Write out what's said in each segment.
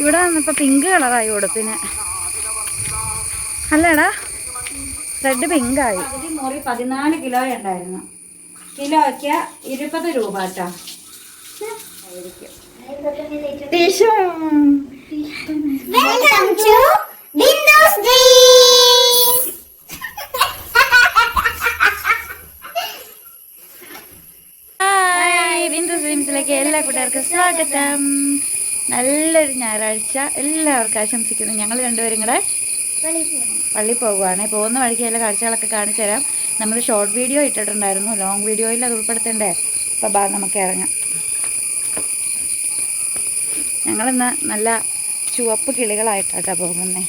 ഇവിടെ വന്നപ്പോൾ പിങ്ക് കളറായി ഉടുപ്പിന്. അല്ലേടാ? റെഡ് പിങ്കായി മുറി പതിനാല് കിലോ ഉണ്ടായിരുന്നു. കിലോയ്ക്ക് ഇരുപത് രൂപ കേട്ടോ. ഡ്രീംസിലേക്ക് എല്ലാ കൂട്ടുകാർക്കും സ്വാഗതം. നല്ലൊരു ഞായറാഴ്ച എല്ലാവർക്കും ആശംസിക്കുന്നു. ഞങ്ങൾ രണ്ടുപേരും കൂടെ പള്ളി പോകുവാണ് പോകുന്ന വഴിക്ക് ചില കാഴ്ചകളൊക്കെ കാണിച്ചു തരാം. നമ്മൾ ഷോർട്ട് വീഡിയോ ഇട്ടിട്ടുണ്ടായിരുന്നു. ലോങ് വീഡിയോയിൽ അത് ഉൾപ്പെടുത്തണ്ടേ? അപ്പോൾ ബാ നമുക്ക് ഇറങ്ങാം. ഞങ്ങളിന്ന് നല്ല ചുവപ്പ് കിളികളായിട്ടാ പോകുന്നേ.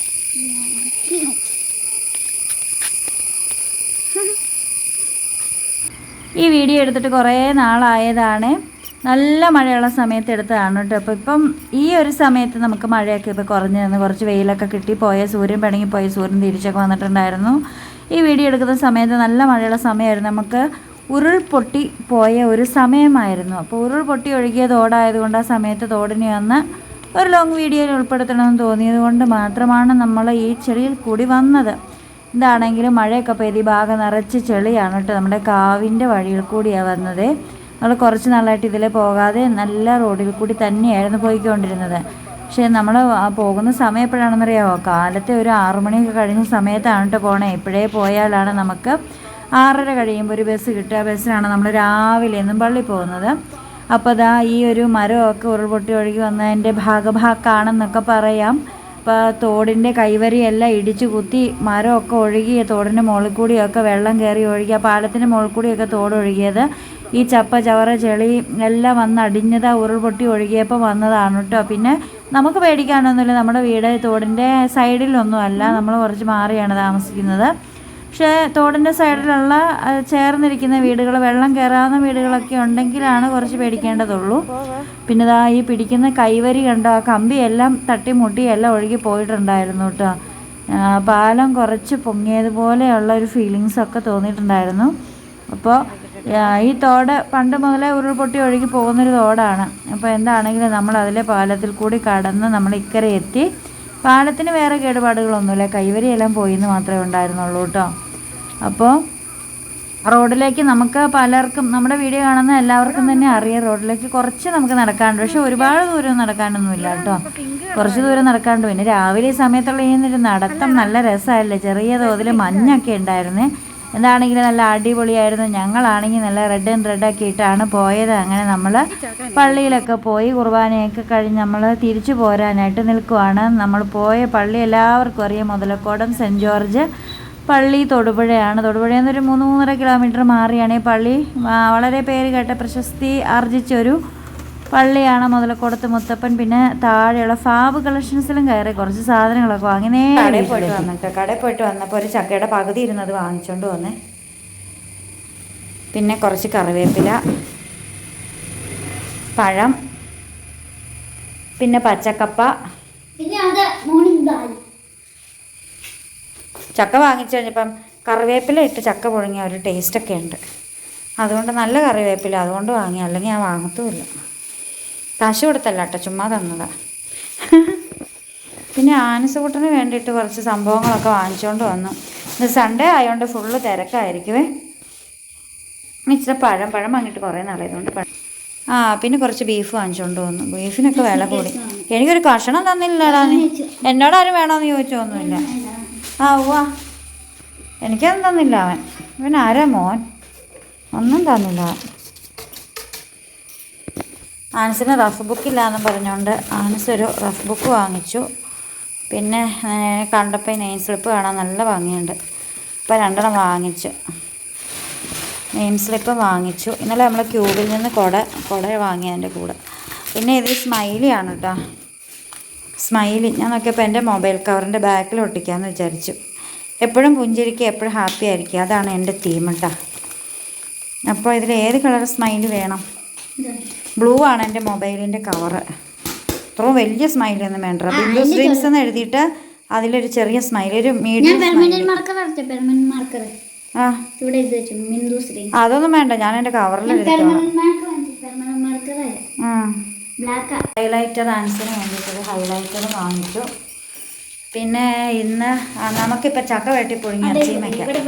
ഈ വീഡിയോ എടുത്തിട്ട് കുറേ നാളായതാണ്. നല്ല മഴയുള്ള സമയത്ത് എടുത്തതാണ് കേട്ടോ. അപ്പോൾ ഇപ്പം ഈ ഒരു സമയത്ത് നമുക്ക് മഴയൊക്കെ ഇപ്പോൾ കുറഞ്ഞു നിന്ന് കുറച്ച് വെയിലൊക്കെ കിട്ടി. പോയ സൂര്യൻ പിണങ്ങി പോയ സൂര്യൻ തിരിച്ചൊക്കെ വന്നിട്ടുണ്ടായിരുന്നു. ഈ വീഡിയോ എടുക്കുന്ന സമയത്ത് നല്ല മഴയുള്ള സമയമായിരുന്നു. നമുക്ക് ഉരുൾപൊട്ടി പോയ ഒരു സമയമായിരുന്നു. അപ്പോൾ ഉരുൾപൊട്ടി ഒഴുകിയ തോടായതുകൊണ്ട് ആ സമയത്ത് തോടിനെ വന്ന് ഒരു ലോങ് വീഡിയോയിൽ ഉൾപ്പെടുത്തണമെന്ന് തോന്നിയത് കൊണ്ട് മാത്രമാണ് നമ്മൾ ഈ ചെളിയിൽ കൂടി വന്നത്. ഇതാണെങ്കിലും മഴയൊക്കെ പെയ്ത് ഭാഗം നിറച്ച് ചെളിയാണ് കേട്ടോ. നമ്മുടെ കാവിന്റെ വഴിയിൽ കൂടിയാണ് വന്നത്. നമ്മൾ കുറച്ച് നാളായിട്ട് ഇതിലെ പോകാതെ നല്ല റോഡിൽ കൂടി തന്നെയായിരുന്നു പോയിക്കൊണ്ടിരുന്നത്. പക്ഷേ നമ്മൾ പോകുന്ന സമയം എപ്പോഴാണെന്നറിയാമോ കാലത്തെ ഒരു ആറുമണിയൊക്കെ കഴിഞ്ഞ സമയത്താണ് കേട്ടോ പോണേ. ഇപ്പോഴേ പോയാലാണ് നമുക്ക് ആറര കഴിയുമ്പോൾ ഒരു ബസ് കിട്ടുക. ബസ്സിനാണ് നമ്മൾ രാവിലെ നിന്നും പള്ളി പോകുന്നത്. അപ്പോൾ ദാ ഈ ഒരു മരമൊക്കെ ഉരുൾപൊട്ടി ഒഴുകി വന്നതിന്റെ ഭാഗഭാക്കാണെന്നൊക്കെ പറയാം. ഇപ്പോൾ തോടിന്റെ കൈവരിയെല്ലാം ഇടിച്ചു കുത്തി മരമൊക്കെ ഒഴുകി തോടിന്റെ മുകളിൽ കൂടിയൊക്കെ വെള്ളം കയറി ഒഴുകി ആ പാലത്തിന്റെ മുകളിൽ കൂടിയൊക്കെ തോട് ഒഴുകിയത് ഈ ചപ്പ ചവറ ചെളി എല്ലാം വന്ന് അടിഞ്ഞത് ഉരുൾപൊട്ടി ഒഴുകിയപ്പോൾ വന്നതാണ് കേട്ടോ പിന്നെ നമുക്ക് പേടിക്കാനൊന്നുമില്ല. നമ്മുടെ വീട് തോടിന്റെ സൈഡിലൊന്നുമല്ല. നമ്മൾ കുറച്ച് മാറിയാണ് താമസിക്കുന്നത്. പക്ഷേ തോടിന്റെ സൈഡിലുള്ള ചേർന്നിരിക്കുന്ന വീടുകൾ വെള്ളം കയറാവുന്ന വീടുകളൊക്കെ ഉണ്ടെങ്കിലാണ് കുറച്ച് പേടിക്കേണ്ടതുള്ളൂ. പിന്നെ ഇതാ ഈ പിടിക്കുന്ന കൈവരി കണ്ടോ? ആ കമ്പിയെല്ലാം തട്ടിമുട്ടി എല്ലാം ഒഴുകി പോയിട്ടുണ്ടായിരുന്നു കേട്ടോ പാലം കുറച്ച് പൊങ്ങിയതുപോലെയുള്ള ഒരു ഫീലിങ്സൊക്കെ തോന്നിയിട്ടുണ്ടായിരുന്നു. അപ്പോൾ ഈ തോട് പണ്ട് മുതലേ ഉരുൾപൊട്ടി ഒഴുകി പോകുന്നൊരു തോടാണ്. അപ്പോൾ എന്താണെങ്കിലും നമ്മൾ അതിലെ പാലത്തിൽ കൂടി കടന്ന് നമ്മൾ ഇക്കരെ എത്തി. പാലത്തിന് വേറെ കേടുപാടുകളൊന്നുമില്ല. കൈവരിയെല്ലാം പോയി എന്ന് മാത്രമേ ഉണ്ടായിരുന്നുള്ളൂ കേട്ടോ. അപ്പോൾ റോഡിലേക്ക് നമുക്ക് പലർക്കും നമ്മുടെ വീഡിയോ കാണുന്ന എല്ലാവർക്കും തന്നെ അറിയാം റോഡിലേക്ക് കുറച്ച് നമുക്ക് നടക്കാണ്ട് പക്ഷെ ഒരുപാട് ദൂരം നടക്കാനൊന്നുമില്ല കേട്ടോ. കുറച്ച് ദൂരം നടക്കാണ്ട് പിന്നെ രാവിലെ ഈ സമയത്തുള്ള ഈ നടത്തം നല്ല രസമല്ലേ ചെറിയ തോതിൽ മഞ്ഞൊക്കെ ഉണ്ടായിരുന്നേ. എന്താണെങ്കിലും നല്ല അടിപൊളിയായിരുന്നു. ഞങ്ങളാണെങ്കിൽ നല്ല റെഡ് ആൻഡ് റെഡ് ഒക്കെ ഇട്ടാണ് പോയത്. അങ്ങനെ നമ്മൾ പള്ളിയിലൊക്കെ പോയി കുർബാനയൊക്കെ കഴിഞ്ഞ് നമ്മൾ തിരിച്ചു പോരാനായിട്ട് നിൽക്കുവാണ്. നമ്മൾ പോയ പള്ളി എല്ലാവർക്കും അറിയാം. മുതലക്കോടം സെന്റ് ജോർജ് പള്ളി തൊടുപുഴയാണ്. തൊടുപുഴയിൽ നിന്നൊരു മൂന്ന് മൂന്നര കിലോമീറ്റർ മാറിയാണ് ഈ പള്ളി. വളരെ പേര് കേട്ട പ്രശസ്തി ആർജിച്ചൊരു പള്ളിയാണ് മുതലക്കോടത്ത് മുത്തപ്പൻ പിന്നെ താഴെയുള്ള ഫാബ് കളക്ഷൻസിലും കയറി കുറച്ച് സാധനങ്ങളൊക്കെ വാങ്ങി നേരെ കടയിൽ പോയിട്ട് വന്നിട്ട് കടയിൽ പോയിട്ട് വന്നപ്പോൾ ഒരു ചക്കയുടെ പകുതി ഇരുന്നത് വാങ്ങിച്ചുകൊണ്ട് വന്നേ. പിന്നെ കുറച്ച് കറിവേപ്പില പഴം പിന്നെ പച്ചക്കപ്പ. പിന്നെ അത് മോർണിംഗ് ദാൽ ചക്ക വാങ്ങിച്ചു കഴിഞ്ഞപ്പം കറിവേപ്പില ഇട്ട് ചക്ക പുഴുങ്ങിയ ഒരു ടേസ്റ്റൊക്കെ ഉണ്ട്. അതുകൊണ്ട് നല്ല കറിവേപ്പില അതുകൊണ്ട് വാങ്ങി അല്ലെങ്കിൽ ഞാൻ വാങ്ങത്തുമില്ല. കാശ് കൊടുത്തല്ല കേട്ടോ ചുമ്മാ തന്നതാ. പിന്നെ ആനസുകൂട്ടിന് വേണ്ടിയിട്ട് കുറച്ച് സംഭവങ്ങളൊക്കെ വാങ്ങിച്ചുകൊണ്ട് വന്നു. ഇന്ന് സൺഡേ ആയതുകൊണ്ട് ഫുള്ള് തിരക്കായിരിക്കുമേ ഇച്ചിരി പഴം പഴം വാങ്ങിയിട്ട് കുറേ നാളായതുകൊണ്ട് പഴം. ആ പിന്നെ കുറച്ച് ബീഫ് വാങ്ങിച്ചുകൊണ്ട് വന്നു. ബീഫിനൊക്കെ വില കൂടി. എനിക്കൊരു കഷണം തന്നില്ലടാ നീ. എന്നോട് ആരും വേണമെന്ന് ചോദിച്ചൊന്നുമില്ല ആ ഉവാ എനിക്കൊന്നും തന്നില്ല അവൻ. ഇവൻ ആരാ മോൻ? ഒന്നും തന്നില്ല ആൻസിന് റഫ് ബുക്കില്ലാന്ന് പറഞ്ഞുകൊണ്ട് ആൻസ് ഒരു റഫ് ബുക്ക് വാങ്ങിച്ചു. പിന്നെ കണ്ടപ്പോൾ നെയിം സ്ലിപ്പ് കാണാൻ നല്ല ഭംഗിയുണ്ട്. ഇപ്പോൾ രണ്ടെണ്ണം വാങ്ങിച്ചു. നെയിം സ്ലിപ്പ് വാങ്ങിച്ചു. ഇന്നലെ നമ്മൾ ക്യൂബിൽ നിന്ന് കുട കുട വാങ്ങിയതിന്റെ കൂടെ. പിന്നെ ഇത് ആണ് കേട്ടോ സ്മൈലി. ഞാൻ നോക്കിയപ്പോൾ എന്റെ മൊബൈൽ കവറിന്റെ ബാക്കിൽ ഒട്ടിക്കാമെന്ന് വിചാരിച്ചു. എപ്പോഴും പുഞ്ചിരിക്കുക എപ്പോഴും ഹാപ്പി ആയിരിക്കുക. അതാണ് എന്റെ തീം കേട്ടോ അപ്പോൾ ഇതിൽ ഏത് കളർ സ്മൈലി വേണം? ബ്ലൂ ആണ് എന്റെ മൊബൈലിന്റെ കവറ് അത്രയും വലിയ സ്മൈൽ ഒന്നും വേണ്ട. ബിന്ദു സ്ട്രീംസ് എന്ന് എഴുതിയിട്ട് അതിലൊരു ചെറിയ സ്മൈൽ ഒരു മീഡിയം ആ. അതൊന്നും വേണ്ട. ഞാൻ എന്റെ കവറിൽ ഹൈലൈറ്റർ ഡാൻസിന് വേണ്ടിയിട്ടൊരു ഹൈലൈറ്റർ വാങ്ങിച്ചു. പിന്നെ ഇന്ന് നമുക്കിപ്പോൾ ചക്ക വെട്ടി പുഴുങ്ങി ഇവിടെ ഇവിടെ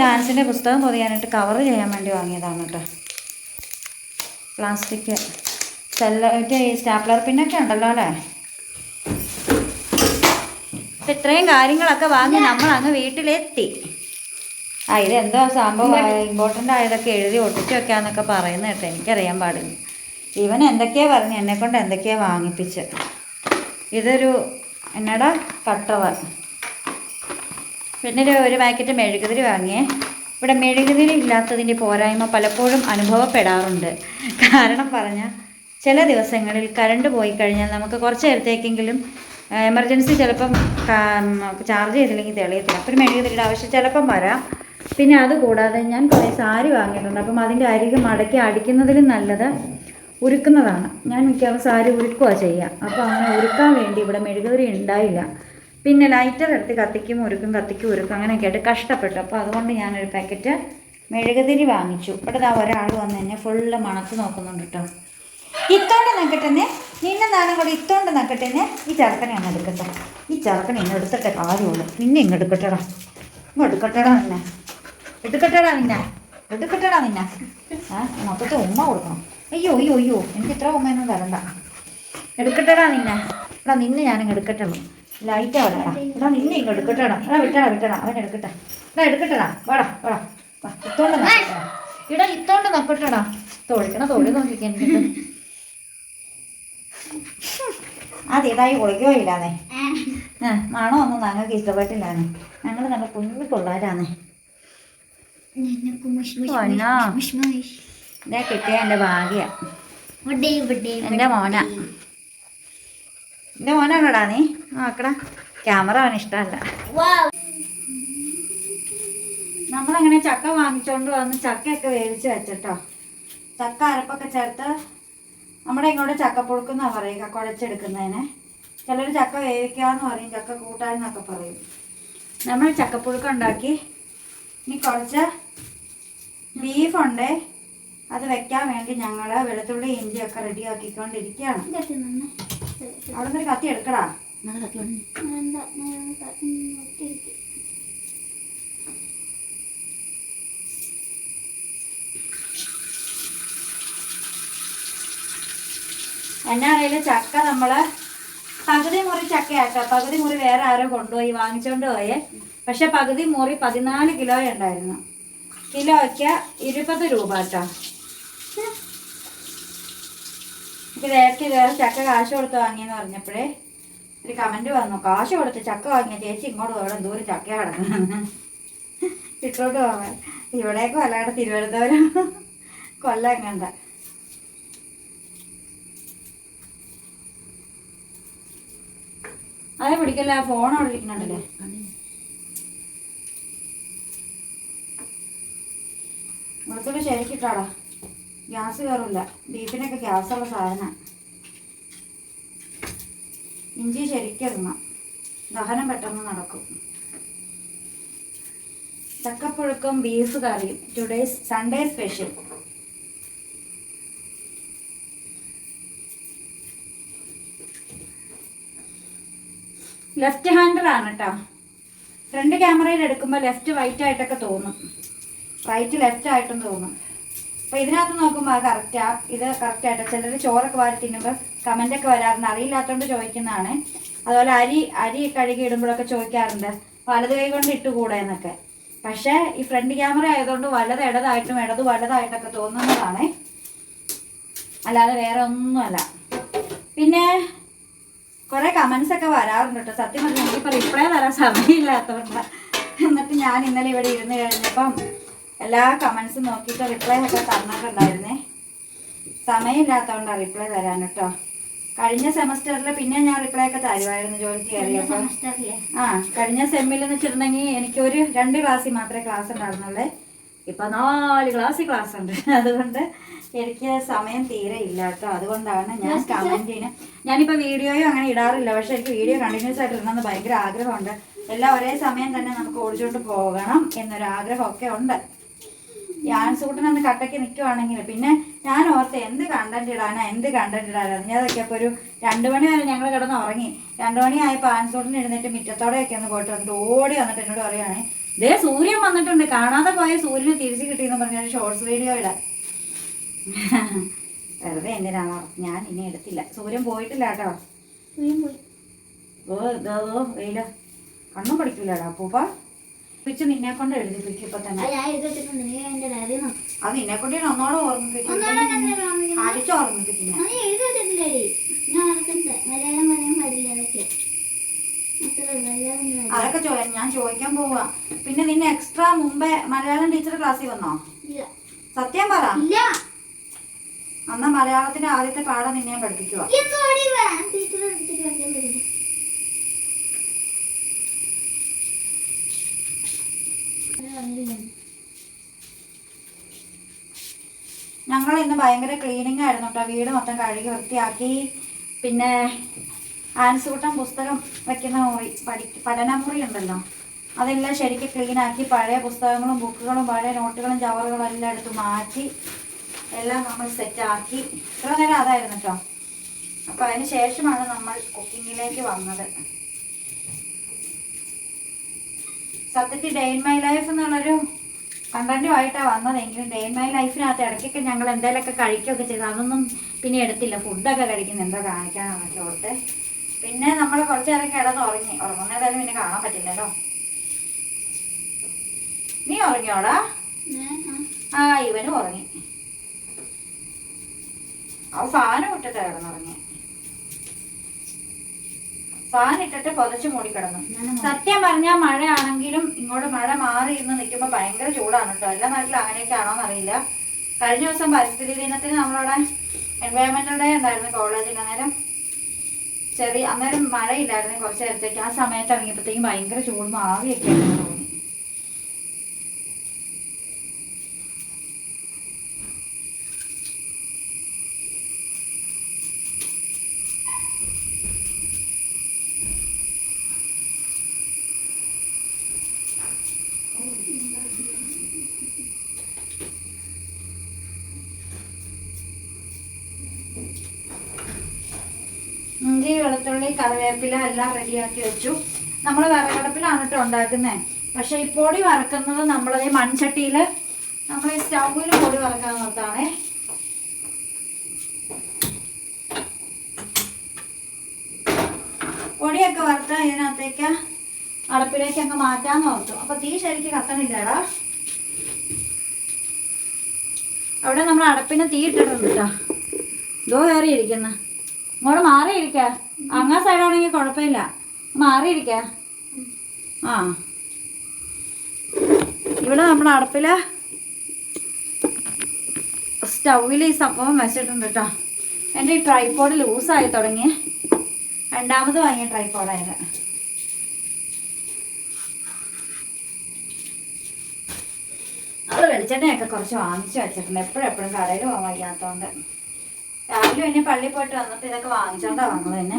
ഡാൻസിന്റെ പുസ്തകം പൊതിയാനായിട്ട് കവർ ചെയ്യാൻ വേണ്ടി വാങ്ങിയതാണ് കേട്ടോ. പ്ലാസ്റ്റിക് സെല്ലായിട്ട് ഈ സ്റ്റാപ്ലർ പിന്നൊക്കെ ഉണ്ടല്ലോ അല്ലേ? അപ്പം ഇത്രയും കാര്യങ്ങളൊക്കെ വാങ്ങി നമ്മൾ അങ്ങ് വീട്ടിലെത്തി. ആ ഇതെന്തോ സംഭവം ഇമ്പോർട്ടന്റ് ആയതൊക്കെ എഴുതി ഒട്ടിച്ച് വെക്കാന്നൊക്കെ പറയുന്ന കേട്ടോ എനിക്കറിയാൻ പാടില്ല. ഇവൻ എന്തൊക്കെയാണ് പറഞ്ഞു എന്നെക്കൊണ്ട് എന്തൊക്കെയാണ് എന്തൊക്കെയാ വാങ്ങിപ്പിച്ച്? ഇതൊരു എന്നടാ കട്ടവ. പിന്നെ ഒരു പാക്കറ്റ് മെഴുകുതിരി വാങ്ങിയേ. ഇവിടെ മെഴുകുതിരി ഇല്ലാത്തതിന്റെ പോരായ്മ പലപ്പോഴും അനുഭവപ്പെടാറുണ്ട്. കാരണം പറഞ്ഞാൽ ചില ദിവസങ്ങളിൽ കറണ്ട് പോയി കഴിഞ്ഞാൽ നമുക്ക് കുറച്ച് നേരത്തേക്കെങ്കിലും എമർജൻസി ചിലപ്പം ചാർജ് ചെയ്തില്ലെങ്കിൽ തെളിയത്തില്ല. അപ്പം മെഴുകുതിരിയുടെ ആവശ്യം ചിലപ്പം വരാം. പിന്നെ അതുകൂടാതെ ഞാൻ കുറേ സാരി വാങ്ങിയിട്ടുണ്ട്. അപ്പം അതിന്റെ അരികെ മടക്കി അടിക്കുന്നതിലും നല്ലത് ഉരുക്കുന്നതാണ്. ഞാൻ മിക്കവാറും സാരി ഉരുക്കുക ചെയ്യുക. അപ്പോൾ അങ്ങനെ ഉരുക്കാൻ വേണ്ടി ഇവിടെ മെഴുകുതിരി ഉണ്ടായില്ല. പിന്നെ ലൈറ്റർ എടുത്ത് കത്തിക്കും ഒരുക്കും കത്തിക്കും ഒരുക്കും അങ്ങനെയൊക്കെ ആയിട്ട് കഷ്ടപ്പെട്ടു. അപ്പോൾ അതുകൊണ്ട് ഞാനൊരു പാക്കറ്റ് മെഴുകുതിരി വാങ്ങിച്ചു. ഇവിടെ ദാ ഒരാൾ വന്ന് എന്നെ ഫുള്ള് മണത്ത് നോക്കുന്നുണ്ട് കേട്ടോ ഇത്തോണ്ട് നക്കട്ടെന്നെ നിന്നെ നാണം കൂടെ ഇത്തോണ്ട് നക്കട്ടെന്നെ ഈ ചെറുക്കനെ അങ്ങ് എടുക്കട്ടെ. ഈ ചെറുക്കനെ ഇന്ന് എടുത്തിട്ടെ കാര്യമുള്ളൂ. പിന്നെ ഇങ്ങ് എടുക്കട്ടെടാ. ഇങ്ങ് എടുക്കട്ടെടാ നിന്നെ. എടുക്കട്ടെടാ നിന്നെ. എടുക്കട്ടെടാ നിന്നെ. ആ മൊത്തത്തിൽ ഉമ്മ കൊടുക്കണം. അയ്യോ അയ്യോ അയ്യോ. എനിക്ക് ഇത്ര ഉമ്മയൊന്നും തരണ്ട. എടുക്കട്ടെടാ നിന്നെ. എടാ നിന്നെ ഞാനങ്ങ് എടുക്കട്ടുള്ളൂ. ലൈറ്റ് അവിടെടാ എടാ. നിന്നെ ഇങ്ങ് എടുക്കട്ടെടാ എടാ. വിട്ടടാ വിട്ടടാ അവൻ എടുക്കട്ടെ. എടാ എടുക്കട്ടെടാ വാടാ വാടാ ഇത്തോണ്ട് ഇടാ ഇത്തോണ്ട് നക്കട്ടെടാ തോളിക്കണ തോളി നോക്കിക്കാൻ അതേതായി കുളിക്കോ ഇല്ലാന്നേ ആ മണം ഒന്നും ഞങ്ങൾക്ക് ഇഷ്ടപ്പെട്ടില്ലാന്നേ. ഞങ്ങൾ നല്ല കുഞ്ഞു പിള്ളേരാന്നേ. ഇതേ കിട്ടിയ എന്റെ ഭാഗ്യ. എന്റെ എന്റെ മോന. എന്റെ മോനാണോടാ നീ? നോക്കടാ. ക്യാമറ അവന് ഇഷ്ടമല്ല. നമ്മളങ്ങനെ ചക്ക വാങ്ങിച്ചോണ്ട് വന്ന് ചക്കയൊക്കെ വേവിച്ച് വെച്ചിട്ടോ. ചക്ക അരപ്പൊക്കെ ചേർത്ത് നമ്മുടെ ഇങ്ങോട്ട് ചക്കപ്പുഴുക്കെന്നാ പറയുക കുഴച്ചെടുക്കുന്നതിന്. ചിലർ ചക്ക വേവിക്കാന്ന് പറയും ചക്ക കൂട്ടാന്നൊക്കെ പറയും. നമ്മൾ ചക്കപ്പുഴുക്ക് ഉണ്ടാക്കി. ഇനി കുറച്ച് ബീഫുണ്ട് അത് വെക്കാൻ വേണ്ടി ഞങ്ങൾ വെളുത്തുള്ളി ഇഞ്ചിയൊക്കെ റെഡിയാക്കിക്കൊണ്ടിരിക്കുകയാണ് അവിടെ നിന്ന് കത്തി എടുക്കടാ. നല്ല കത്തി ചക്ക നമ്മൾ പകുതി മുറി ചക്കയാക്കാം. പകുതി മുറി വേറെ ആരോ കൊണ്ടുപോയി വാങ്ങിച്ചോണ്ട് പോയേ. പക്ഷെ പകുതി മുറി പതിനാല് കിലോ ഉണ്ടായിരുന്നു. കിലോയ്ക്ക് ഇരുപത് രൂപ കേട്ടോ. ഇത് നേരത്തെ വേറെ ചക്ക കാശ് കൊടുത്ത് വാങ്ങിയെന്ന് പറഞ്ഞപ്പോഴേ ഒരു കമന്റ് വന്നു. കാശ് കൊടുത്ത് ചക്ക വാങ്ങിയ ചേച്ചി ഇങ്ങോട്ട് പോകണം ദൂരെ ചക്ക കിടക്കുന്നു ഇട്ടോട്ട് പോകാൻ ഇവിടേക്ക് വല്ലാണ്ട് തിരുവനന്തപുരം കൊല്ലം കണ്ട. അത് പിടിക്കല്ല? ഫോൺ ഇരിക്കുന്നുണ്ടല്ലേ? വെളുത്തുള്ളി ശരിക്കിട്ടാടാ ഗ്യാസ് കയറില്ല ബീഫിനൊക്കെ ഗ്യാസുള്ള സാധനമാണ് ഇഞ്ചി ശരിക്കിടണം ദഹനം പെട്ടെന്ന് നടക്കും. ചക്കപ്പുഴുക്കും ബീഫ് കറിയും. ടുഡേ സൺഡേ സ്പെഷ്യൽ ലെഫ്റ്റ് ഹാൻഡറാണ് കേട്ടോ ഫ്രണ്ട് ക്യാമറയിൽ എടുക്കുമ്പോൾ ലെഫ്റ്റ് വൈറ്റ് ആയിട്ടൊക്കെ തോന്നും. റൈറ്റ് ലെഫ്റ്റ് ആയിട്ടും തോന്നും. അപ്പൊ ഇതിനകത്ത് നോക്കുമ്പോൾ അത് കറക്റ്റാ ഇത് കറക്റ്റ് ആയിട്ട്? ചിലർ ചോറൊക്കെ വാരി കമന്റ് ഒക്കെ വരാറുണ്ട്. അറിയില്ലാത്തതുകൊണ്ട് ചോദിക്കുന്നതാണ്. അതുപോലെ അരി അരി കഴുകി ഇടുമ്പോഴൊക്കെ ചോദിക്കാറുണ്ട്. വലത് കൈ കൊണ്ട് ഇട്ടുകൂടെ എന്നൊക്കെ. പക്ഷേ ഈ ഫ്രണ്ട് ക്യാമറ ആയതുകൊണ്ട് വലത് ഇടതായിട്ടും ഇടത് വലതായിട്ടൊക്കെ തോന്നുന്നതാണ്. അല്ലാതെ വേറെ ഒന്നുമല്ല. പിന്നെ കുറെ കമന്റ്സ് ഒക്കെ വരാറുണ്ട് കേട്ടോ. സത്യം പറഞ്ഞാൽ എനിക്കിപ്പോൾ റിപ്ലൈ തരാൻ സമയമില്ലാത്തതുകൊണ്ട്. എന്നിട്ട് ഞാൻ ഇന്നലെ ഇവിടെ ഇരുന്ന് കഴിഞ്ഞപ്പം എല്ലാ കമൻസും നോക്കിയിട്ട് റിപ്ലൈ ഒക്കെ തന്നിട്ടുണ്ടായിരുന്നേ. സമയമില്ലാത്തതുകൊണ്ടാണ് റിപ്ലൈ തരാൻ കേട്ടോ. കഴിഞ്ഞ സെമസ്റ്ററിൽ പിന്നെ ഞാൻ റിപ്ലൈ ഒക്കെ തരുമായിരുന്നു ജോലിക്ക് കയറിയപ്പോൾ ആ കഴിഞ്ഞ സെമ്മിൽ എന്ന് വെച്ചിട്ടുണ്ടെങ്കിൽ എനിക്ക് ഒരു രണ്ട് ക്ലാസ്സിൽ മാത്രമേ ക്ലാസ് ഉണ്ടായിരുന്നുള്ളേ. ഇപ്പൊ നാല് ക്ലാസ്സിൽ ക്ലാസ് ഉണ്ട്. അതുകൊണ്ട് എനിക്ക് സമയം തീരെ ഇല്ലാട്ടോ അതുകൊണ്ടാണ് ഞാൻ കമന്റ് ചെയ്യുന്നത്. ഞാനിപ്പോ വീഡിയോയും അങ്ങനെ ഇടാറില്ല. പക്ഷെ എനിക്ക് വീഡിയോ കണ്ടിന്യൂസ് ആയിട്ട് ഇടണമെന്ന് ഭയങ്കര ആഗ്രഹമുണ്ട്. എല്ലാം ഒരേ സമയം തന്നെ നമുക്ക് ഓടിച്ചുകൊണ്ട് പോകണം എന്നൊരു ആഗ്രഹമൊക്കെ ഉണ്ട്. ഞാൻ സൂട്ടിനൊന്ന് കട്ടയ്ക്ക് നിൽക്കുവാണെങ്കിൽ പിന്നെ ഞാൻ ഓർത്ത് എന്ത് കണ്ടന്റ് ഇടാനാ എന്ത് കണ്ടന്റ് ഇടാനാ ഞാൻ അതൊക്കെ അപ്പോൾ ഒരു രണ്ട് മണി വരെ ഞങ്ങൾ കിടന്ന് ഉറങ്ങി രണ്ട് മണിയായപ്പോൾ ആൻസൂട്ടിന് എഴുന്നേറ്റ് മുറ്റത്തോടെയൊക്കെ ഒന്ന് പോയിട്ട് വന്നിട്ട് ഓടി വന്നിട്ട് എന്നോട് പറയുകയാണെ ദേ സൂര്യൻ വന്നിട്ടുണ്ട് കാണാതെ പോയ സൂര്യനെ തിരിച്ചു കിട്ടിയെന്ന് പറഞ്ഞൊരു ഷോർട്സ് വീഡിയോ ഇടാം വെറുതെ എന്തിനാണ് ഞാൻ ഇനി എടുത്തില്ല. സൂര്യൻ പോയിട്ടില്ല കേട്ടോ. പോയി പോയി. ഓ ഇതോ വെയിലോ. കണ്ണും പഠിക്കൂലടാ അപ്പൂപ്പ. പിച്ച് നിന്നെ കൊണ്ട് എഴുതിപ്പിക്കും ഇപ്പൊ തന്നെ. അത് നിന്നെ കൊണ്ട് ഒന്നോടെ ഓർമ്മിപ്പിക്കും. അടിച്ച് ഓർമ്മിപ്പിക്കും അതൊക്കെ അത്രേ ഉള്ളൂ അല്ലാതെ ഒന്നും ഇല്ല. അതൊക്കെ. ചോ ഞാൻ ചോദിക്കാൻ പോവാ. പിന്നെ നിന്നെ എക്സ്ട്രാ മുമ്പേ മലയാളം ടീച്ചർ ക്ലാസ്സിൽ വന്നോ? സത്യം പറ. ഇല്ല. അന്ന് മലയാളത്തിന്റെ ആദ്യത്തെ പാഠം നിന്നെ ഞാൻ പഠിപ്പിക്കുക എന്തോടി ടീച്ചർ എടുത്തിട്ട് വയ്ക്കാൻ പറ്റില്ല ഞങ്ങൾ ഇന്ന് ഭയങ്കര ക്ലീനിങ് ആയിരുന്നു കേട്ടോ വീട് മൊത്തം കഴുകി വൃത്തിയാക്കി. പിന്നെ ആൻസൂട്ടം പുസ്തകം വെക്കുന്ന മുറി പഠി പഠനമുറി ഉണ്ടല്ലോ അതെല്ലാം ശരിക്കും ക്ലീനാക്കി പഴയ പുസ്തകങ്ങളും ബുക്കുകളും പഴയ നോട്ടുകളും ചവറുകളും എല്ലാം എടുത്ത് മാറ്റി എല്ലാം നമ്മൾ സെറ്റാക്കി ഇത്ര നേരം അതായിരുന്നു കേട്ടോ അപ്പോൾ അതിന് ശേഷമാണ് നമ്മൾ കുക്കിങ്ങിലേക്ക് വന്നത്. സത്യത്തിൽ ഡേ ഇൻ മൈ ലൈഫ് എന്നുള്ളൊരു കണ്ടന്റുമായിട്ടാണ് വന്നതെങ്കിലും ഡേ ഇൻ മൈ ലൈഫിനകത്ത് ഇടയ്ക്കൊക്കെ ഞങ്ങൾ എന്തെങ്കിലുമൊക്കെ കഴിക്കുകയൊക്കെ ചെയ്ത്. അതൊന്നും പിന്നെ എടുത്തില്ല. ഫുഡൊക്കെ കഴിക്കുന്ന. എന്തോ കാണിക്കാനാണ് ഓർത്ത്. പിന്നെ നമ്മൾ കുറച്ച് നേരം കിടന്ന് ഉറങ്ങി. ഉറങ്ങുന്നതായാലും പിന്നെ കാണാൻ പറ്റില്ലല്ലോ. നീ ഉറങ്ങിയോടാ? ആ ഇവനും ഉറങ്ങി. അവ സാധനം ഇട്ടിട്ട് കിടന്നുറങ്ങി. ഫാൻ ഇട്ടിട്ട് പുതച്ച് മൂടിക്കിടന്നു. സത്യം പറഞ്ഞാൽ മഴ ആണെങ്കിലും ഇങ്ങോട്ട് മഴ മാറി ഇരുന്ന് നിൽക്കുമ്പോൾ ഭയങ്കര ചൂടാണ് കേട്ടോ എല്ലാ നാട്ടിലും അങ്ങനെയൊക്കെ ആണോന്ന് അറിയില്ല കഴിഞ്ഞ ദിവസം പരിസ്ഥിതി ദിനത്തിന് നമ്മളവിടെ എൻവയോൺമെന്റൽ ഡേ ഉണ്ടായിരുന്നു കോളേജിൽ. അന്നേരം ചെറിയ അന്നേരം മഴയില്ലായിരുന്നു കുറച്ച് നേരത്തേക്ക്. ആ സമയത്ത് ഇറങ്ങിയപ്പോഴത്തേക്കും ഭയങ്കര ചൂട് മാറിയൊക്കെ ആയിരുന്നു തോന്നി ഇഞ്ചി വെളുത്തുള്ളി കറിവേപ്പില എല്ലാം റെഡിയാക്കി വെച്ചു. നമ്മൾ വിറകടപ്പിലാണ് കേട്ടോ ഉണ്ടാക്കുന്നത് പക്ഷെ ഈ പൊടി വറക്കുന്നത് ഈ മൺചട്ടിയിൽ നമ്മൾ ഈ സ്റ്റൗവിൽ പൊടി വറക്കാൻ നിർത്താണേ. പൊടിയൊക്കെ വറുത്ത് ഇതിനകത്തേക്ക് അടപ്പിലേക്ക് അങ്ങ് മാറ്റാൻ ഓർത്തു. അപ്പൊ തീ ശരിക്ക് കത്തണില്ലടാ. അവിടെ നമ്മൾ അടപ്പിന് തീ ഇട്ടിട്ടുണ്ട് കേട്ടോ ഇതോ കയറിയിരിക്കുന്നത് ഇങ്ങോട്ട് മാറിയിരിക്ക. അങ്ങാ സൈഡാണെങ്കിൽ കുഴപ്പമില്ല. മാറിയിരിക്ക. ആ. ഇവിടെ നമ്മൾ അടപ്പിൽ സ്റ്റൗവിൽ ഈ സംഭവം വെച്ചിട്ടുണ്ട് കേട്ടോ എന്റെ ഈ ട്രൈപ്പോഡ് ലൂസായി തുടങ്ങി. രണ്ടാമത് വാങ്ങിയ ട്രൈപ്പോഡായത് അത് വെളിച്ചെണ്ണയൊക്കെ കുറച്ച് വാങ്ങിച്ചു വെച്ചിട്ടുണ്ട്. എപ്പോഴും എപ്പോഴും കടയിൽ പോകാൻ വയ്യാത്തതുകൊണ്ട് രാവിലെ പള്ളി പോയിട്ട് വന്നപ്പോൾ ഇതൊക്കെ വാങ്ങിച്ചോണ്ടാ വന്നത് തന്നെ.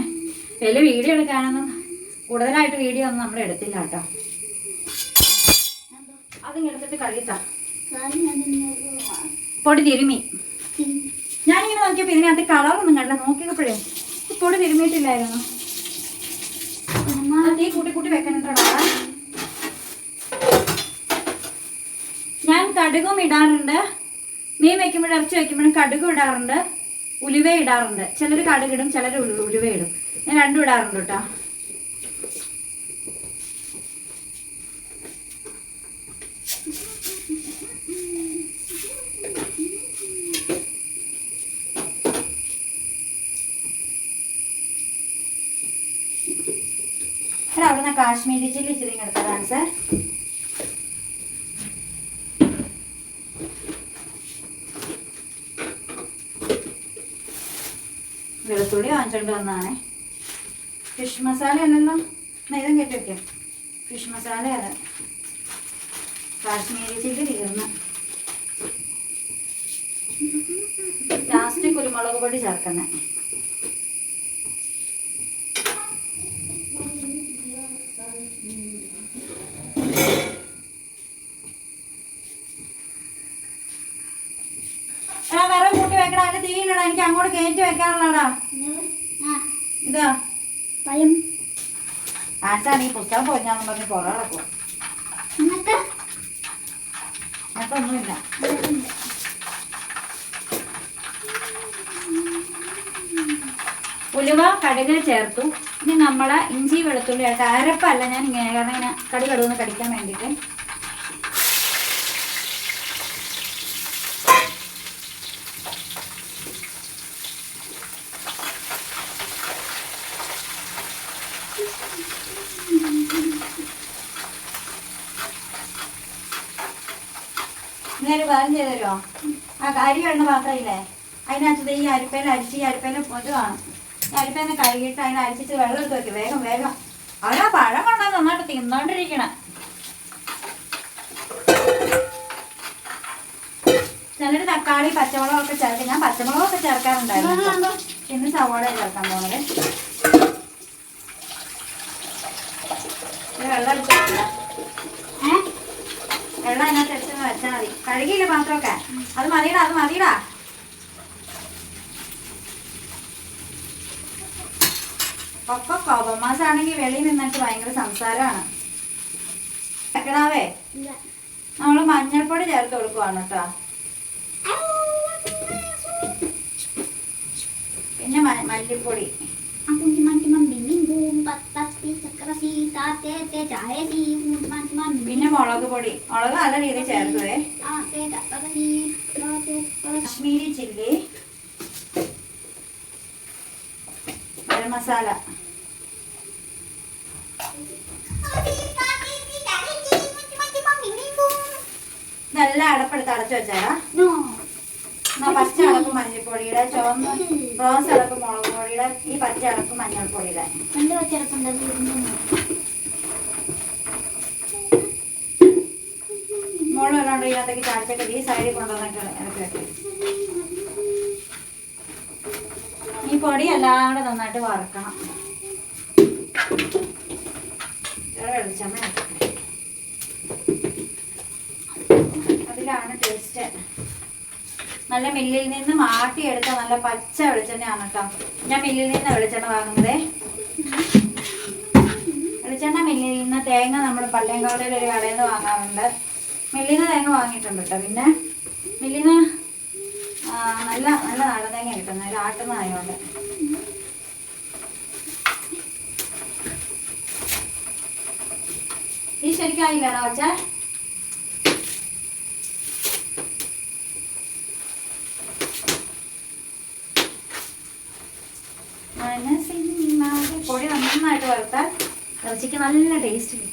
വലിയ വീഡിയോ എടുക്കാനൊന്നും കൂടുതലായിട്ട് വീഡിയോ ഒന്നും നമ്മൾ എടുത്തില്ല കേട്ടോ. അതിങ്ങെടുത്തിട്ട് കഴുകിത്താ പൊടി തിരുമി. ഞാനിങ്ങനെ നോക്കിയപ്പോൾ ഇതിനകത്ത് കളറൊന്നും കണ്ടില്ല. നോക്കിയപ്പോഴേ പൊടി തിരുമിയിട്ടില്ലായിരുന്നു. തീ കൂട്ടി കൂട്ടി വെക്കണുണ്ടോടാ ഞാൻ കടുകും ഇടാറുണ്ട്. മീൻ വെക്കുമ്പോഴും ഇറച്ചി വെക്കുമ്പോഴും കടുകും ഇടാറുണ്ട്. ഉലുവ ഇടാറുണ്ട്. ചിലർ കടുകിടും ചിലർ ഉലുവ ഇടും. ഞാൻ രണ്ടും ഇടാറുണ്ട് കേട്ടോ. അവിടെ നിന്ന് കാശ്മീരി ചില്ലി ഇച്ചിരി എടുത്തതാണ് സാർ കൂടി വാങ്ങിച്ചോണ്ട് വന്നതാണ്. ഫിഷ് മസാല എന്നല്ലോ നേരം കെട്ടി വയ്ക്കാം ഫിഷ് മസാല അത് കാശ്മീരി ചില്ലി തീർന്ന്. ലാസ്റ്റ് കുരുമുളക് പൊടി ചേർക്കുന്നത് വെക്കടാ. എനിക്ക് അങ്ങോട്ട് കയറ്റി വെക്കാനുള്ളടാ ഇതാ. പയം ആച്ചാണ് ഈ പുസ്തകം പോയിഞ്ഞാന്ന് പറഞ്ഞ് എന്നിട്ട്? എന്നിട്ടൊന്നുമില്ല. ഉലുവ കടുക് ചേർത്തു. ഇനി നമ്മളെ ഇഞ്ചി വെളുത്തുള്ളി ആയിട്ട് അരപ്പല്ല ഞാൻ ഇങ്ങനെ കാരണം ഇങ്ങനെ കടി കടുവെന്ന് കടിക്കാൻ വേണ്ടിയിട്ട് ഇങ്ങനെ ഒരു കാര്യം ചെയ്ത് തരുമോ ആ അരി വേണ്ട പാത്രമില്ലേ അതിനകത്ത് ഈ അരിപ്പേന അരിച്ച് ഈ അരിപ്പേന പൊതുവാണ് ഈ അരിപ്പേനെ കഴുകിയിട്ട് അതിനെ അരിച്ചിട്ട് വെള്ളം എടുത്ത് വെക്കും. വേഗം വേഗം. അവരാ പഴം കൊണ്ടാണ് നന്നായിട്ട് തിന്നോണ്ടിരിക്കണം. ചിലര് തക്കാളി പച്ചമുളകൊക്കെ ചേർക്കും ഞാൻ പച്ചമുളകൊക്കെ ചേർക്കാറുണ്ടായിരുന്നു. ഇന്ന് സവോള ചേർക്കാൻ പോണത്. ഇത് വെള്ളം എടുത്ത് വെക്കുക. ഏ വെള്ളം അതിനകത്ത് എടുത്ത് വെച്ചാൽ മതി. കഴുകിയില്ല പാത്രമൊക്കെ? അത് മതിടാ അത് മതിടാ ഒക്കെ കോപമാസാണെങ്കിൽ വെളിയിൽ നിന്നിട്ട് ഭയങ്കര സംസാരമാണ്. വെക്കണാവേ നമ്മൾ മഞ്ഞൾപ്പൊടി ചേർത്ത് കൊടുക്കുവാണ് കേട്ടോ. പിന്നെ മല്ലിപ്പൊടി. bimbing bum പിന്നെ മുളക് പൊടി. മുളക് നല്ല രീതിയിൽ tate കാശ്മീരി ചില്ലി. ഗരം മസാല. നല്ല അടപ്പെടുത്ത് അടച്ചു വെച്ചാലോ? പച്ച അടപ്പ് മഞ്ഞൾപ്പൊടിയുടെ ചുവന്ന റോസ് അടപ്പ് മുളക് പൊടിയുടെ ഈ പച്ച അടപ്പ് മഞ്ഞൾപ്പൊടിയുടെ. രണ്ട് ini. മുളക് ഇല്ലാണ്ട് ഇതിനകത്തേക്ക് ചാച്ചൊക്കെ ഈ സൈഡിൽ കൊണ്ടുവന്നിട്ട് ഇറക്കി വെക്കും. ഈ പൊടി എല്ലാം കൂടെ നന്നായിട്ട് വറുക്കണം. വെളിച്ചെണ്ണ അതിലാണ് ടേസ്റ്റ് നല്ല മില്ലിൽ നിന്ന് മാട്ടിയെടുത്ത നല്ല പച്ച വെളിച്ചെണ്ണയാണ് കേട്ടോ. ഞാൻ മില്ലിൽ നിന്ന് വെളിച്ചെണ്ണ വാങ്ങുന്നത്. വെളിച്ചെണ്ണ മില്ലിൽ നിന്ന് തേങ്ങ നമ്മൾ പള്ളിയങ്കോടയിൽ ഒരു കടയിൽ നിന്ന് വാങ്ങാറുണ്ട്. മില്ലിൽ നിന്ന് തേങ്ങ വാങ്ങിയിട്ടുണ്ട് കേട്ടോ. പിന്നെ മില്ലിൽ നിന്ന് നല്ല നല്ല നാടൻ തേങ്ങ കിട്ടുന്നത് ഒരു ആട്ടുന്നതായതുകൊണ്ട് ഈ ശരിക്കായില്ലാണോ വച്ചാ പൊടി നന്നായിട്ട് വറുത്താൽ ഇറച്ചിക്ക് നല്ല ടേസ്റ്റ് കിട്ടും.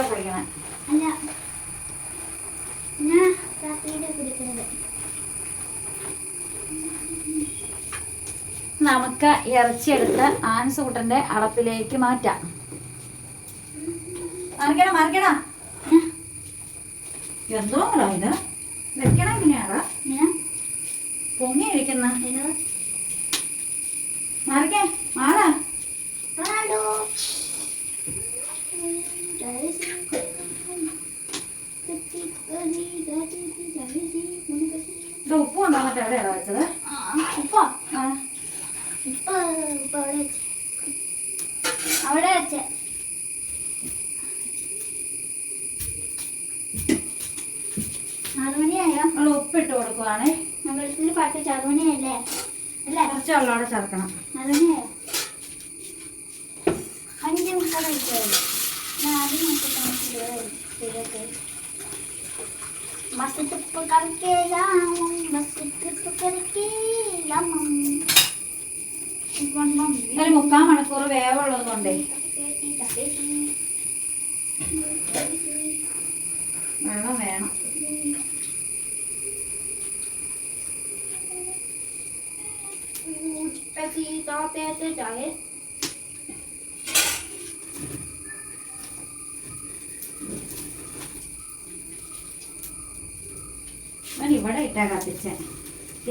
കൂടെ കുടിക്കണം അല്ല. ഞാൻ രാത്രിയിലെ കുടിക്കുന്നത്. നമുക്ക് ഇറച്ചി എടുത്ത് ആൻസൂട്ടന്റെ അളപ്പിലേക്ക് മാറ്റാം. മറിക്കണം മറിക്കണം എന്തോ ഇത്? വെക്കണം എങ്ങനെയാടാ ഞാൻ പൊങ്ങിയിരിക്കുന്ന. മറിക്കേ മാറാ. ഇത് ഉപ്പ് കൊണ്ടുവന്നിട്ട് എവിടെയാണ് വെച്ചത് ഉപ്പോ. ഉപ്പ് ഉപ്പ് അവിടെ വെച്ച്. അവിടെ വെച്ച്. നമ്മൾ ഉപ്പിട്ട് കൊടുക്കുവാണേ. വെള്ളത്തിൽ പത്ത് ആറ് മണിയായല്ലേ അല്ലേ? കുറച്ച് വെള്ളമോടെ ചേർക്കണം. ആറ് മണിയായോ അഞ്ച് മുപ്പത് ഞാൻ ആദ്യം നോക്കിയിട്ട് मस्त चुप करके जाऊं मस्त चुप करके जाऊं ഒരു മുക്കാൽ മണിക്കൂർ വേവുള്ളത് കൊണ്ടേ വെള്ളം വേണം ഞാൻ ഇവിടെ ഇട്ടാ കത്തിച്ചേ.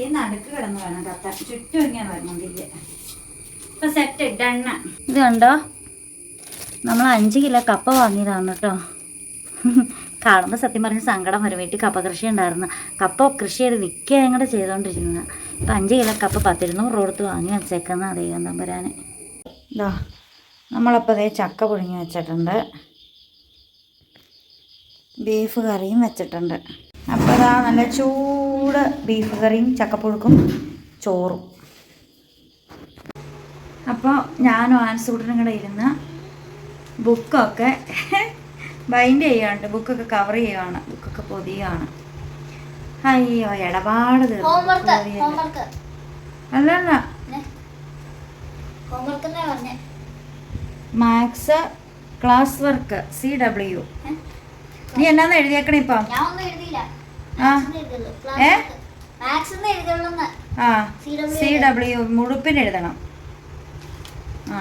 ഈ നടുക്ക് കിടന്ന് വേണം കത്താൻ. ചുറ്റും ഇങ്ങനെ വരണോണ്ടില്ല ഇപ്പൊ സെറ്റ് ഡണ്ണ ഇത് കണ്ടോ? നമ്മൾ അഞ്ച് കിലോ കപ്പ വാങ്ങിയതാണ് കേട്ടോ. കാണുമ്പോൾ സത്യം പറഞ്ഞ് സങ്കടം വരും. വീട്ടിൽ കപ്പ കൃഷി ഉണ്ടായിരുന്നു. കപ്പ കൃഷി ചെയ്ത് വിൽക്കുക ഞങ്ങളുടെ ചെയ്തുകൊണ്ടിരിക്കുന്നത് ഇപ്പം അഞ്ച് കിലോ കപ്പ പത്തിരുന്നൂറ് കൊടുത്ത് വാങ്ങി വെച്ചേക്കുന്ന അറിയാം തമ്പുരാൻ ഇതാ നമ്മളപ്പോൾ അതേ ചക്ക പുഴുങ്ങി വെച്ചിട്ടുണ്ട്. ബീഫ് കറിയും വെച്ചിട്ടുണ്ട്. അപ്പോൾ അതാ നല്ല ചൂട് ബീഫ് കറിയും ചക്കപ്പുഴുക്കും ചോറും. അപ്പോൾ ഞാനും ആൻസൂട്ടനും കൂടെ ഇരുന്ന് ബുക്കൊക്കെ ബൈൻഡ് ചെയ്യാണ്ട് ബുക്കൊക്കെ കവർ ചെയ്യുകയാണ്. ബുക്കൊക്കെ പൊതിയുകയാണ്. അയ്യോ ഇടപാട് അല്ലല്ല. Maths class work C W നീ എന്നാന്ന് എഴുതിയേക്കണേ ഇപ്പൊ? ആ. സി ഡബ്ല്യു മുഴുപ്പിന് എഴുതണം. ആ.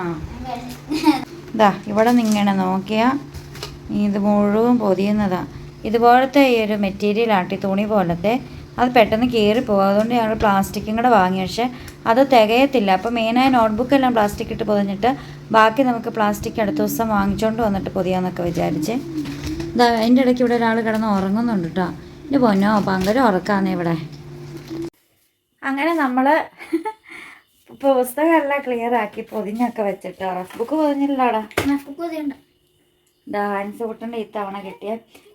ഇതാ ഇവിടെ നിങ്ങനെ നോക്കിയാ നോക്കിയാൽ ഇത് മുഴുവൻ പൊതിയുന്നതാ. ഇതുപോലത്തെ ഈ ഒരു മെറ്റീരിയൽ ആട്ടി തുണി പോലത്തെ അത് പെട്ടെന്ന് കീറിപ്പോകും അതുകൊണ്ട് ഞങ്ങൾ പ്ലാസ്റ്റിക്കും കൂടെ വാങ്ങി. പക്ഷേ അത് തികയത്തില്ല. അപ്പോൾ മെയിനായ നോട്ട്ബുക്കെല്ലാം പ്ലാസ്റ്റിക് ഇട്ട് പൊതിഞ്ഞിട്ട് ബാക്കി നമുക്ക് പ്ലാസ്റ്റിക് അടുത്ത ദിവസം വാങ്ങിച്ചുകൊണ്ട് വന്നിട്ട് പൊതിയാന്നൊക്കെ വിചാരിച്ച്. ഇതാ അതിന്റെ ഇടയ്ക്ക് ഇവിടെ ഒരാൾ കിടന്ന് ഉറങ്ങുന്നുണ്ട് കേട്ടോ എന്റെ പൊന്നോ ഭയങ്കര ഉറക്കാന്നേ ഇവിടെ. അങ്ങനെ നമ്മൾ പുസ്തകമെല്ലാം ക്ലിയർ ആക്കി പൊതിഞ്ഞൊക്കെ വെച്ചിട്ട് റഫ് ബുക്ക് പൊതിഞ്ഞില്ലടാ ബുക്ക് പൊതിയുണ്ട്. ഡാൻസ് കുട്ടന്റെ ഇത്തവണ കിട്ടിയ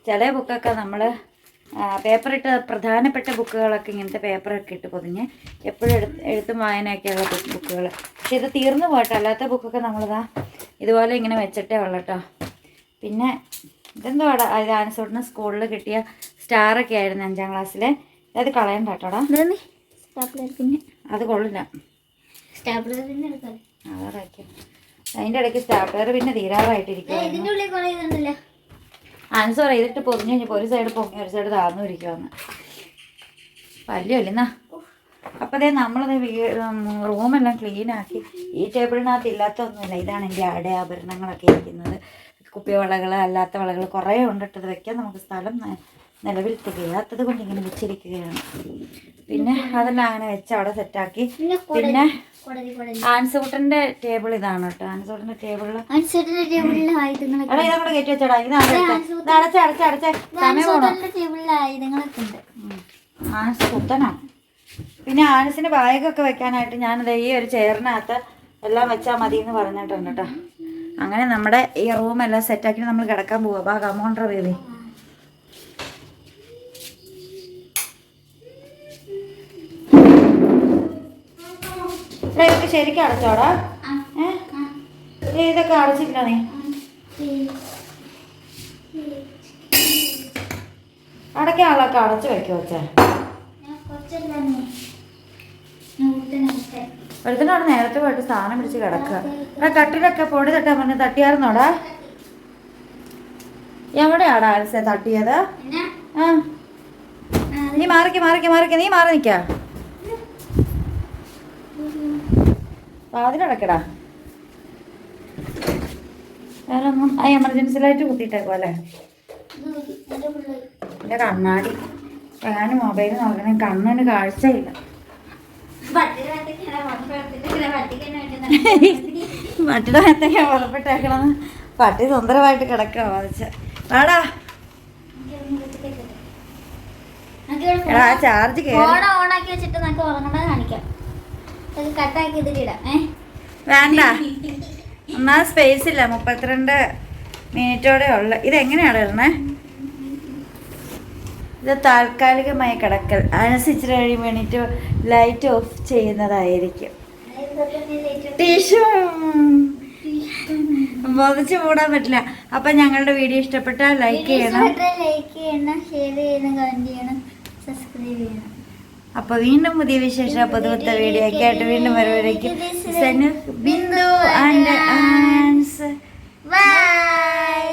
ചില ബുക്കൊക്കെ നമ്മൾ പേപ്പറിട്ട് പ്രധാനപ്പെട്ട ബുക്കുകളൊക്കെ ഇങ്ങനത്തെ പേപ്പറൊക്കെ ഇട്ട് പൊതിഞ്ഞ് എപ്പോഴും എഴുത്ത് എഴുത്തും വായനയൊക്കെയുള്ള ബുക്കുകൾ പക്ഷെ ഇത് തീർന്നു പോയിട്ടോ. അല്ലാത്ത ബുക്കൊക്കെ നമ്മളിതാ ഇതുപോലെ ഇങ്ങനെ വെച്ചിട്ടേ ഉള്ളൂ കേട്ടോ പിന്നെ ഡാൻസ് കുട്ടന് സ്കൂളിൽ കിട്ടിയ സ്റ്റാറൊക്കെ ആയിരുന്നു അഞ്ചാം ക്ലാസ്സിലെ അത് കളയണ്ട കേട്ടോടാ പിന്നെ അത് കൊള്ളില്ല. അതിന്റെ ഇടയ്ക്ക് സ്റ്റാപ്ലർ പിന്നെ തീരാറായിട്ടിരിക്കും ആൻസർ ചെയ്തിട്ട് പൊതിഞ്ഞ് കഴിഞ്ഞപ്പോൾ ഒരു സൈഡ് പൊങ്ങി ഒരു സൈഡ് താഴ്ന്നു ഇരിക്കുവാന്ന് പല്ലുമല്ലെന്നാ അപ്പോൾ അതേ നമ്മളത് റൂമെല്ലാം ക്ലീൻ ആക്കി. ഈ ടേബിളിനകത്ത് ഇല്ലാത്ത ഒന്നുമില്ല ഇതാണ് എന്റെ ആടെ ആഭരണങ്ങളൊക്കെ ഇരിക്കുന്നത്. കുപ്പിവളകൾ അല്ലാത്ത വളകൾ കുറേ ഉണ്ടിട്ടത് വെക്കാൻ നമുക്ക് സ്ഥലം നിലവിൽ തികയാത്തത് കൊണ്ട് ഇങ്ങനെ വെച്ചിരിക്കുകയാണ്. പിന്നെ അതെല്ലാം അങ്ങനെ വെച്ച് അവിടെ സെറ്റാക്കി. പിന്നെ ആൻസൂട്ടന്റെ ടേബിൾ ഇതാണ് കേട്ടോ. ആൻസൂട്ടന്റെ ടേബിളിൽ എടാ ഇതങ്ങോട്ട് കയറ്റി വെച്ചടാ. ഇത് അടച്ച അടച്ച അടച്ച്. ആനസ് കുത്തനാണ് പിന്നെ ആനസിന് ബാഗൊക്കെ വെക്കാനായിട്ട് ഞാനത് ഈ ഒരു ചെയറിനകത്ത് എല്ലാം വെച്ചാൽ മതി എന്ന് പറഞ്ഞിട്ടുണ്ട് കേട്ടോ. അങ്ങനെ നമ്മുടെ ഈ റൂം റൂമെല്ലാം സെറ്റാക്കി നമ്മൾ കിടക്കാൻ പോവാ. ബാ കമോണ്ടർ ഇതൊക്കെ ശരിക്കും അടച്ചോടാ. ഏ? ഇതൊക്കെ അടച്ചിട്ടില്ല നീ? അടയ്ക്കാനുള്ളതൊക്കെ അടച്ചു വെക്കോ ഒരുത്തനോട് നേരത്തെ പോയിട്ട് സാധനം പിടിച്ച് കിടക്കുക. ആ കട്ടിലൊക്കെ പൊടി തട്ടാൻ പറഞ്ഞ് തട്ടിയായിരുന്നോടാ? എവിടെയാടാ ആൽസെ തട്ടിയത്? ആ. നീ മാറിക്ക് മാറിക്ക് മാറിക്ക്. നീ മാറി നിക്ക വാതിലടക്കടാ. വേറെ ഒന്നും ആ എമർജൻസി ലൈറ്റ് കുത്തിയിട്ടേക്കോ അല്ലേ? എന്റെ എന്റെ കണ്ണാടി. ഞാൻ മൊബൈൽ നോക്കണേ. കണ്ണിന് കാഴ്ചയില്ല. പട്ടിയുടെ മേത്തേക്കാ പുറപ്പെട്ടേക്കണെന്ന് പട്ടി സുന്ദരമായിട്ട് കിടക്കണം വാദിച്ച് വാടാ. എടാ ചാർജ് കയറി ഫോൺ ഓണാക്കി വെച്ചിട്ട് നമുക്ക് ഉറങ്ങണത് കാണിക്കാം. ഇത് കട്ടാക്കി ഇതിലിടാം ഏ? വേണ്ട. ഒന്നാ സ്പേസ് ഇല്ല മുപ്പത്തിരണ്ട് മിനിറ്റോടെ ഉള്ള. ഇത് എങ്ങനെയാണ് ഇടണേ? ഇത് താൽക്കാലികമായ കിടക്കൽ. അനുസരിച്ചു കഴിയും ലൈറ്റ് ഓഫ് ചെയ്യുന്നതായിരിക്കും. ടീഷു ബോധിച്ച് കൂടാൻ പറ്റില്ല. അപ്പൊ ഞങ്ങളുടെ വീഡിയോ ഇഷ്ടപ്പെട്ടാൽ ലൈക്ക് ചെയ്യണം. ലൈക്ക് ചെയ്യണം ഷെയർ ചെയ്യണം കമന്റ് ചെയ്യണം സബ്സ്ക്രൈബ് ചെയ്യണം. അപ്പൊ വീണ്ടും പുതിയ വിശേഷ പുതുവത്തെ വീഡിയോ ഒക്കെ ആയിട്ട് വീണ്ടും വരുവരേക്കും ബിന്ദു ആൻഡ് ആൻസ്. ബൈ